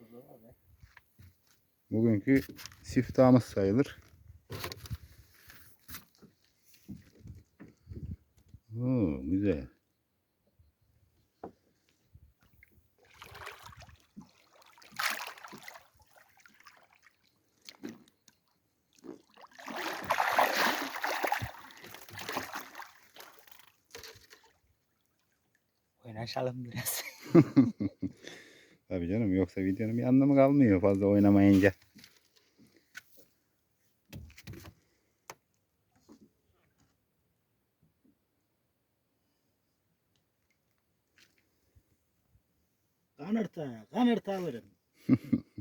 30 lira be. Bugünkü siftahımız sayılır. Oo, güzel. Oynaşalım biraz. Tabii canım yoksa videonun bir anlamı kalmıyor fazla oynamayınca. Kanırta, kanırta alırım.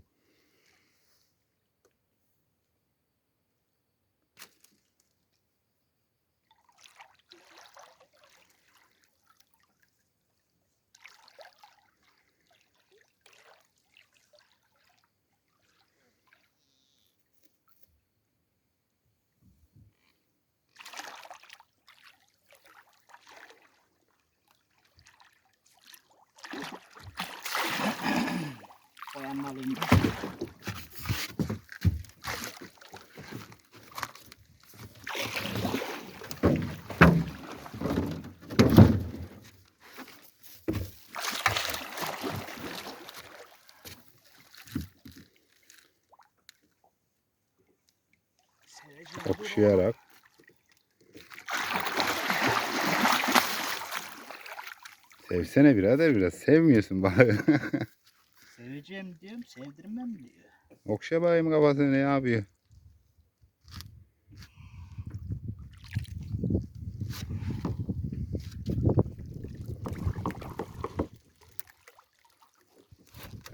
Seveceğim bu Okşayarak. Sevsene birader biraz. Sevmiyorsun bak. Seveceğim diyorum, sevdirmem diyor. Okşa bakayım kafasını ne yapıyor?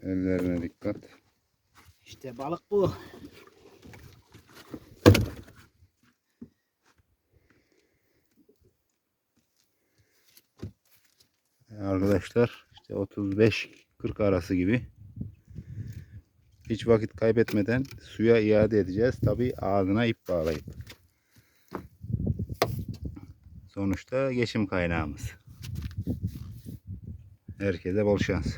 Ellerine dikkat. İşte balık bu. Arkadaşlar işte 35-40 arası gibi. Hiç vakit kaybetmeden suya iade edeceğiz. Tabi ağzına ip bağlayıp. Sonuçta geçim kaynağımız. Herkese bol şans.